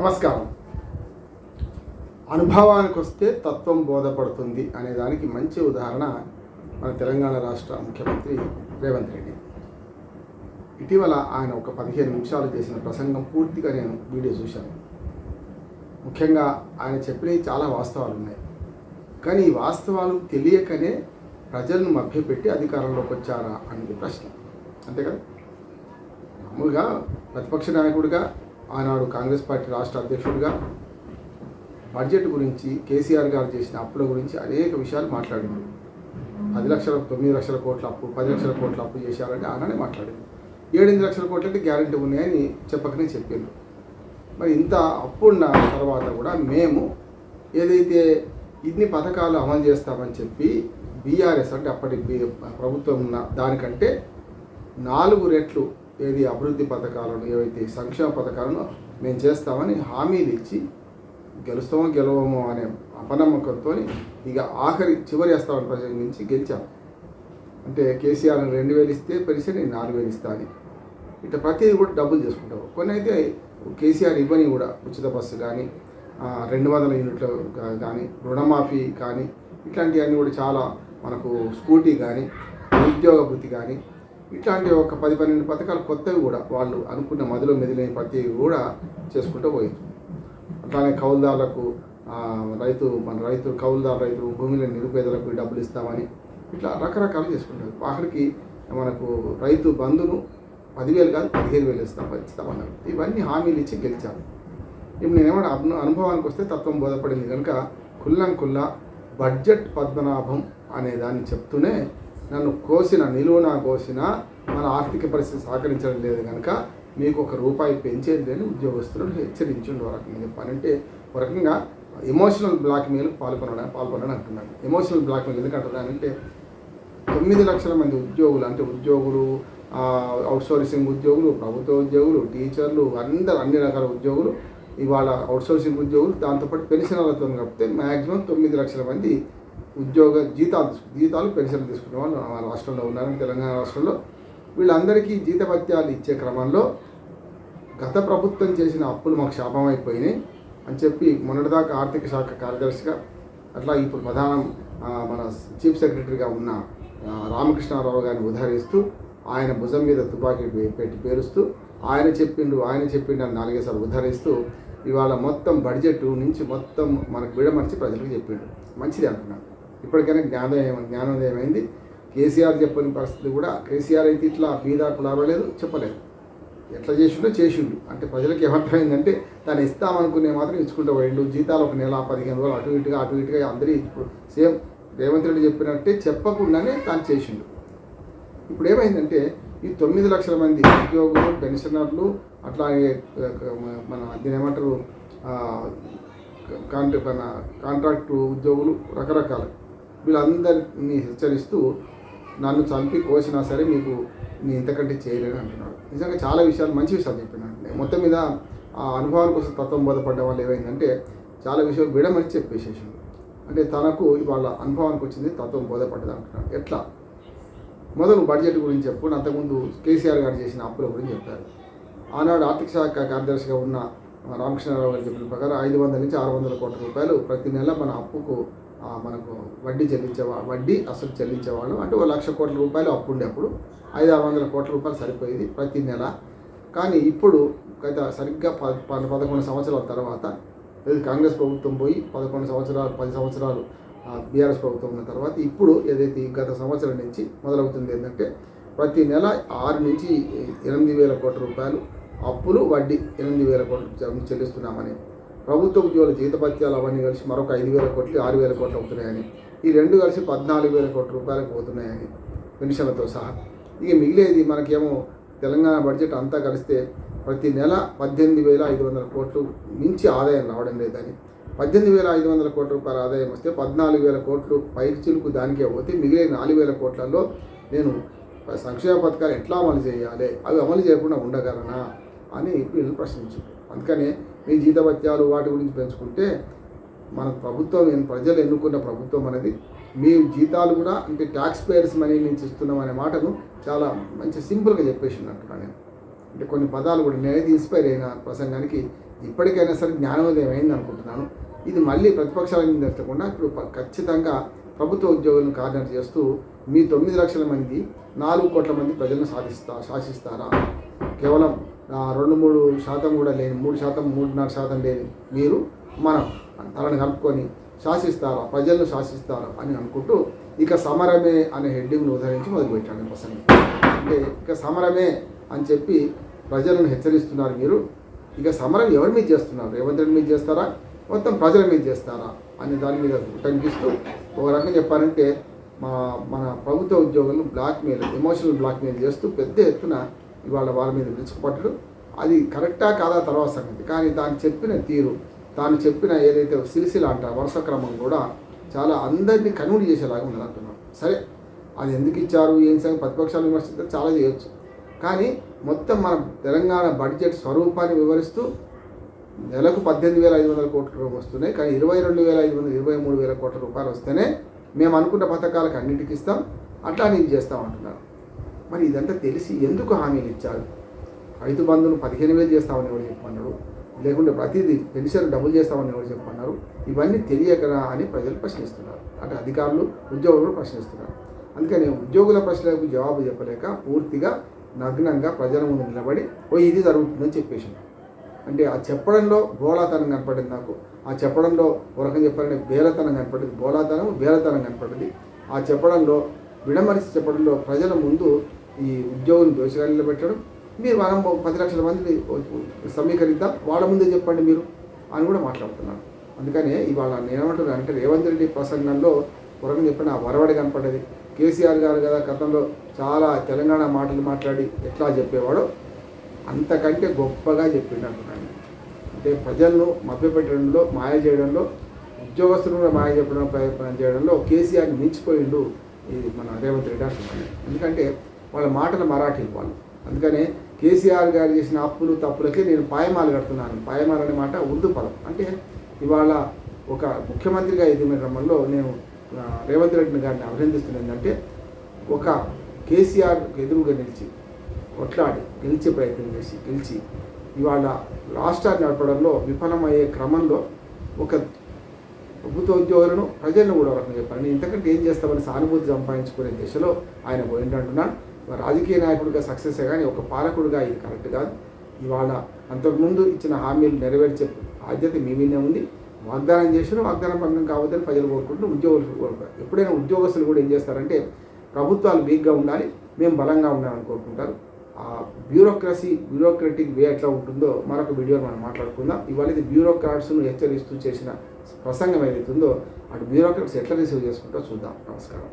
నమస్కారం. అనుభవానికి వస్తే తత్వం బోధపడుతుంది అనే దానికి మంచి ఉదాహరణ మన తెలంగాణ రాష్ట్ర ముఖ్యమంత్రి రేవంత్ రెడ్డి. ఇటీవల ఆయన ఒక పదిహేను నిమిషాలు చేసిన ప్రసంగం పూర్తిగా నేను వీడియో చూశాను. ముఖ్యంగా ఆయన చెప్పినవి చాలా వాస్తవాలు ఉన్నాయి కానీ ఈ వాస్తవాలు తెలియకనే ప్రజలను మభ్యపెట్టి అధికారంలోకి వచ్చారా అనేది ప్రశ్న. అంతే కదా? మామూలుగా ప్రతిపక్ష నాయకుడిగా ఆనాడు కాంగ్రెస్ పార్టీ రాష్ట్ర అధ్యక్షుడిగా బడ్జెట్ గురించి కేసీఆర్ గారు చేసిన అప్పుల గురించి అనేక విషయాలు మాట్లాడింది. పది లక్షల తొమ్మిది లక్షల కోట్ల అప్పు పది లక్షల కోట్ల అప్పు చేశారంటే ఆనాడే మాట్లాడింది. ఏడెనిమిది లక్షల కోట్లకి గ్యారెంటీ ఉన్నాయని చెప్పకనే చెప్పింది మరి ఇంత అప్పు ఉన్న తర్వాత కూడా మేము ఏదైతే ఇన్ని పథకాలు అమలు చేస్తామని చెప్పి బీఆర్ఎస్ అంటే అప్పటి బి- ప్రభుత్వం ఉన్న దానికంటే నాలుగు రెట్లు ఏది అభివృద్ధి పథకాలను ఏవైతే సంక్షేమ పథకాలను మేము చేస్తామని హామీలు ఇచ్చి గెలుస్తామో గెలవమో అనే అపనమ్మకంతో ఇక ఆఖరి చివరి వేస్తామని ప్రసంగించి గెలిచాం. అంటే కేసీఆర్ రెండు వేలు ఇస్తే పరిస్థితి నేను నాలుగు వేలు ఇస్తా అని. ఇట్లా ప్రతిదీ కూడా డబ్బులు చేసుకుంటావు కొన్ని అయితే కేసీఆర్ ఇవ్వని కూడా ఉచిత బస్సు కానీ రెండు వందల యూనిట్ల కానీ రుణమాఫీ కానీ ఇట్లాంటివన్నీ కూడా చాలా మనకు స్కూటీ కానీ ఉద్యోగ వృత్తి కానీ ఇట్లాంటి ఒక పది పన్నెండు పథకాలు కొత్తవి కూడా వాళ్ళు అనుకున్న మదిలో మెదిలేని ప్రతి కూడా చేసుకుంటూ పోయింది. అట్లానే కౌలుదారులకు రైతు మన రైతు కౌలుదారు రైతు భూమిలో నిరుపేదలకు డబ్బులు ఇస్తామని ఇట్లా రకరకాలు చేసుకుంటారు. ఆఖరికి మనకు రైతు బంధును పదివేలు కాదు పదిహేను వేలు ఇస్తాం ఇస్తామన్నారు. ఇవన్నీ హామీలు ఇచ్చి గెలిచారు. ఇప్పుడు నేనేమన్నా అను అనుభవానికి వస్తే తత్వం బోధపడింది కనుక కుల్లం కుల్ల బడ్జెట్ పద్మనాభం అనే దాన్ని చెప్తూనే నన్ను కోసిన నిలువునా కోసిన మన ఆర్థిక పరిస్థితి సహకరించడం లేదు కనుక మీకు ఒక రూపాయి పెంచేది లేని ఉద్యోగస్తులను హెచ్చరించండి ఒక రకంగా చెప్పాలంటే ఒక రకంగా ఎమోషనల్ బ్లాక్మెయిల్ పాల్గొనడం పాల్గొనడం అంటున్నాను. ఎమోషనల్ బ్లాక్మెయిల్ ఎందుకు అంటున్నానంటే తొమ్మిది లక్షల మంది ఉద్యోగులు అంటే ఉద్యోగులు అవుట్సోర్సింగ్ ఉద్యోగులు ప్రభుత్వ ఉద్యోగులు టీచర్లు అందరు అన్ని రకాల ఉద్యోగులు ఇవాళ అవుట్సోర్సింగ్ ఉద్యోగులు దాంతోపాటు పెన్షనర్లతో కలిపితే మ్యాక్సిమం తొమ్మిది లక్షల మంది ఉద్యోగ జీతాలు తీసుకు- జీతాలు పెన్షన్లు తీసుకునే వాళ్ళు మన రాష్ట్రంలో ఉన్నారు తెలంగాణ రాష్ట్రంలో. వీళ్ళందరికీ జీతభత్యాలు ఇచ్చే క్రమంలో గత ప్రభుత్వం చేసిన అప్పులు మాకు శాపం అయిపోయినాయి అని చెప్పి మొన్నటిదాకా ఆర్థిక శాఖ కార్యదర్శిగా అట్లా ఇప్పుడు ప్రధాన మన చీఫ్ సెక్రటరీగా ఉన్న రామకృష్ణారావు గారిని ఉదహరిస్తూ ఆయన భుజం మీద తుపాకీ పెట్టి పేరుస్తూ ఆయన చెప్పిండు ఆయన చెప్పిండు అని నాలుగేసార్లు ఉద్ధరిస్తూ ఇవాళ మొత్తం బడ్జెట్ నుంచి మొత్తం మనకు విడమర్చి ప్రజలకు చెప్పిండు. మంచిది అంటున్నాను ఇప్పటికైనా జ్ఞానోదయం జ్ఞానోదయం అయింది. కేసీఆర్ చెప్పని పరిస్థితి కూడా కేసీఆర్ అయితే ఇట్లా బీదాకు లాభలేదు చెప్పలేదు. ఎట్లా చేసిండో చేసిండు. అంటే ప్రజలకు ఏమర్థమైందంటే తను ఇస్తామనుకునే మాత్రం ఇచ్చుకుంటూ పోయిండు. జీతాలు ఒక నెల పదిహేను రోజులు అటు ఇటుగా అటు ఇటుగా అందరూ ఇప్పుడు సేమ్ రేవంత్ రెడ్డి చెప్పినట్టే చెప్పకుండానే తాను చేసిండు. ఇప్పుడు ఏమైందంటే ఈ తొమ్మిది లక్షల మంది ఉద్యోగులు పెన్షనర్లు అట్లాగే మన దీని ఏమంటారు కాంట్రా మన కాంట్రాక్టు ఉద్యోగులు రకరకాలు. వీళ్ళందరినీ హెచ్చరిస్తూ నన్ను చంపి కోసినా సరే మీకు నేను ఇంతకంటే చేయలేను అంటున్నాడు. నిజంగా చాలా విషయాలు మంచి విషయాలు చెప్పినట్టు మొత్తం మీద ఆ అనుభవాల కోసం తత్వం బోధపడ్డ వాళ్ళు ఏమైందంటే చాలా విషయాలు విడమని చెప్పేసేసాడు. అంటే తనకు ఇవాళ అనుభవానికి వచ్చింది తత్వం బోధపడ్డది అంటున్నాడు. ఎట్లా? మొదలు బడ్జెట్ గురించి చెప్పుకుని అంతకుముందు కేసీఆర్ గారు చేసిన అప్పుల గురించి చెప్పారు. ఆనాడు ఆర్థిక శాఖ కార్యదర్శిగా ఉన్న రామకృష్ణారావు గారు చెప్పిన ప్రకారం ఐదు వందల నుంచి ఆరు వందల కోట్ల రూపాయలు ప్రతి నెల మన అప్పుకు మనకు వడ్డీ చెల్లించేవా వడ్డీ అసలు చెల్లించేవాళ్ళం అంటే ఒక లక్ష కోట్ల రూపాయలు అప్పు ఉండే అప్పుడు ఐదు ఆరు వందల కోట్ల రూపాయలు సరిపోయేది ప్రతి నెల. కానీ ఇప్పుడు గత సరిగ్గా ప ప- పదకొండు సంవత్సరాల తర్వాత కాంగ్రెస్ ప్రభుత్వం పోయి పదకొండు సంవత్సరాలు పది సంవత్సరాలు బీఆర్ఎస్ ప్రభుత్వం ఉన్న తర్వాత ఇప్పుడు ఏదైతే గత సంవత్సరం నుంచి మొదలవుతుంది ఏంటంటే ప్రతి నెల ఆరు నుంచి ఎనిమిది వేల కోట్ల రూపాయలు అప్పులు వడ్డీ ఎనిమిది వేల కోట్లు చెల్లిస్తున్నామని ప్రభుత్వ ఉద్యోగుల జీతభత్యాలు అవన్నీ కలిసి మరొక ఐదు వేల కోట్లు ఆరు వేల కోట్లు అవుతున్నాయని ఈ రెండు కలిసి పద్నాలుగు వేల కోట్ల రూపాయలకు పోతున్నాయని పెన్షన్లతో సహా. ఇక మిగిలేది మనకేమో తెలంగాణ బడ్జెట్ అంతా కలిస్తే ప్రతి నెల పద్దెనిమిది వేల ఐదు వందల కోట్లు మించి ఆదాయం రావడం లేదని పద్దెనిమిది వేల ఐదు వందల కోట్ల రూపాయల ఆదాయం వస్తే పద్నాలుగు వేల కోట్లు పైచిలుకు దానికే పోతే మిగిలిన నాలుగు వేల కోట్లలో నేను సంక్షేమ పథకాలు ఎట్లా అమలు చేయాలి? అవి అమలు చేయకుండా ఉండగలనా? అని వీళ్ళు ప్రశ్నించారు. అందుకనే మీ జీతభత్యాలు వాటి గురించి పెంచుకుంటే మన ప్రభుత్వం ప్రజలు ఎన్నుకున్న ప్రభుత్వం అనేది మీ జీతాలు కూడా అంటే ట్యాక్స్ పేయర్స్ మనీ నుంచి ఇస్తున్నాం అనే మాటను చాలా మంచి సింపుల్గా చెప్పేసి నేను. అంటే కొన్ని పదాలు కూడా నేనైతే ఇన్స్పైర్ అయిన ప్రసంగానికి ఇప్పటికైనా సరే జ్ఞానోదయం అయింది అనుకుంటున్నాను ఇది మళ్ళీ ప్రతిపక్షాల మీద పెట్టకుండా ఇప్పుడు ఖచ్చితంగా ప్రభుత్వ ఉద్యోగులను కార్డినేట్ చేస్తూ మీ తొమ్మిది లక్షల మంది నాలుగు కోట్ల మంది ప్రజలను సాధిస్తా శాసిస్తారా? కేవలం రెండు మూడు శాతం కూడా లేని మూడు శాతం మూడున్నర శాతం లేని మీరు మనం తలని కలుపుకొని శాసిస్తారా? ప్రజలను శాసిస్తారా? అని అనుకుంటూ ఇక సమరమే అనే హెడ్డింగ్ను ఉదరించి మొదలుపెట్టాను ప్రసంగం. అంటే ఇక సమరమే అని చెప్పి ప్రజలను హెచ్చరిస్తున్నారు మీరు. ఇక సమరం ఎవరి మీద చేస్తున్నారు? రేవంత్ రెడ్డి మీద చేస్తారా? మొత్తం ప్రజల మీద చేస్తారా అనే దాని మీద టంకిస్తూ ఒక రకంగా చెప్పాలంటే మా మన ప్రభుత్వ ఉద్యోగులను బ్లాక్మెయిల్ ఎమోషనల్ బ్లాక్మెయిల్ చేస్తూ పెద్ద ఎత్తున ఇవాళ వాళ్ళ మీద విరుచుకుపట్టడం అది కరెక్టా కాదా తర్వాత సంగతి. కానీ తాను చెప్పిన తీరు తాను చెప్పిన ఏదైతే సిరిసిల అంట వరుస క్రమం కూడా చాలా అందరినీ కన్వర్ట్ చేసేలాగా ఉన్నది అంటున్నాను సరే అది ఎందుకు ఇచ్చారు ఏం సంగతి ప్రతిపక్షాలు విమర్శిస్తే చాలా చేయొచ్చు. కానీ మొత్తం మన తెలంగాణ బడ్జెట్ స్వరూపాన్ని వివరిస్తూ నెలకు పద్దెనిమిది వేల ఐదు వందల కోట్ల రూపాయలు వస్తున్నాయి కానీ ఇరవై రెండు వేల ఐదు వందల ఇరవై మూడు వేల కోట్ల రూపాయలు వస్తేనే మేము అనుకున్న పథకాలకు అన్నిటికి ఇస్తాం అట్లా నేను చేస్తాం అంటున్నారు. మరి ఇదంతా తెలిసి ఎందుకు హామీలు ఇచ్చారు? రైతు బంధువులు పదిహేను వేలు చేస్తామని ఎవరు చెప్పమన్నాడు లేకుంటే ప్రతిదీ పెన్షన్ డబుల్ చేస్తామని ఎవరు చెప్పన్నారు ఇవన్నీ తెలియకరా అని ప్రజలు ప్రశ్నిస్తున్నారు. అంటే అధికారులు ఉద్యోగులు ప్రశ్నిస్తున్నారు. అందుకని ఉద్యోగుల ప్రశ్నలకు జవాబు చెప్పలేక పూర్తిగా నగ్నంగా ప్రజల ముందు నిలబడి ఓ ఇది జరుగుతుందని చెప్పేసి అంటే ఆ చెప్పడంలో బోలాతనం కనపడింది నాకు. ఆ చెప్పడంలో ఒక చెప్పాలంటే బేలతనం కనపడింది. బోలాతనం బేలతనం కనపడింది. ఆ చెప్పడంలో విడమరిసి చెప్పడంలో ప్రజల ముందు ఈ ఉద్యోగులను దోషగాలిలో పెట్టడం. మీరు మనం పది లక్షల మందిని సమీకరిద్దాం. వాళ్ళ ముందే చెప్పండి మీరు అని కూడా మాట్లాడుతున్నాను. అందుకనే ఇవాళ నేనేమంటున్నాను అంటే రేవంత్ రెడ్డి ప్రసంగంలో వరకు చెప్పిన ఆ వరవడి కనపడ్డది. కేసీఆర్ గారు కదా గతంలో చాలా తెలంగాణ మాటలు మాట్లాడి ఎట్లా చెప్పేవాడో అంతకంటే గొప్పగా చెప్పిండు అంటున్నాను అంటే ప్రజలను మభ్యపెట్టడంలో మాయ చేయడంలో ఉద్యోగస్తులను కూడా మాయ చెప్పడం ప్రయత్నం చేయడంలో కేసీఆర్ని మించిపోయిండు ఇది మన రేవంత్ రెడ్డి అంటున్నాను ఎందుకంటే వాళ్ళ మాటలు మరాఠీ వాళ్ళు. అందుకనే కేసీఆర్ గారు చేసిన అప్పులు తప్పులకే నేను పాయమాలు కడుతున్నాను. పాయమాలు అనే మాట ఉర్దూ పదం. అంటే ఇవాళ ఒక ముఖ్యమంత్రిగా ఎదిగిన క్రమంలో నేను రేవంత్ రెడ్డి గారిని అభినందిస్తున్నాను ఏంటంటే ఒక కేసీఆర్ ఎదురుగా నిలిచి కొట్లాడి గెలిచే ప్రయత్నం చేసి గెలిచి ఇవాళ రాష్ట్రాన్ని నడపడంలో విఫలమయ్యే క్రమంలో ఒక ప్రభుత్వ ఉద్యోగులను ప్రజలను కూడా ఒక రకంగా చెప్పాను నేను ఇంతకంటే ఏం చేస్తామని సానుభూతి సంపాదించుకునే దిశలో ఆయన పోయిందంటున్నాను రాజకీయ నాయకుడిగా సక్సెస్ కానీ ఒక పాలకుడిగా ఇది కరెక్ట్ కాదు. ఇవాళ అంతకుముందు ఇచ్చిన హామీలు నెరవేర్చే బాధ్యత మీ మీదే ఉంది. వాగ్దానం చేసినా వాగ్దానం భంగం కావద్దని ప్రజలు కోరుకుంటున్నారు. ఉద్యోగులు కోరుకుంటారు ఎప్పుడైనా ఉద్యోగస్తులు కూడా ఏం చేస్తారంటే ప్రభుత్వాలు వీక్గా ఉండాలి మేము బలంగా ఉండాలని కోరుకుంటారు. ఆ బ్యూరోక్రసీ బ్యూరోక్రటిక్ వే ఎట్లా ఉంటుందో మరొక వీడియోలో మనం మాట్లాడుకుందాం. ఇవాళ ఇది బ్యూరోక్రాట్స్ను హెచ్చరిస్తూ చేసిన ప్రసంగం ఏదైతుందో ఉందో అటు బ్యూరోక్రాట్స్ ఎట్లా రిసీవ్ చేసుకుంటో చూద్దాం. నమస్కారం.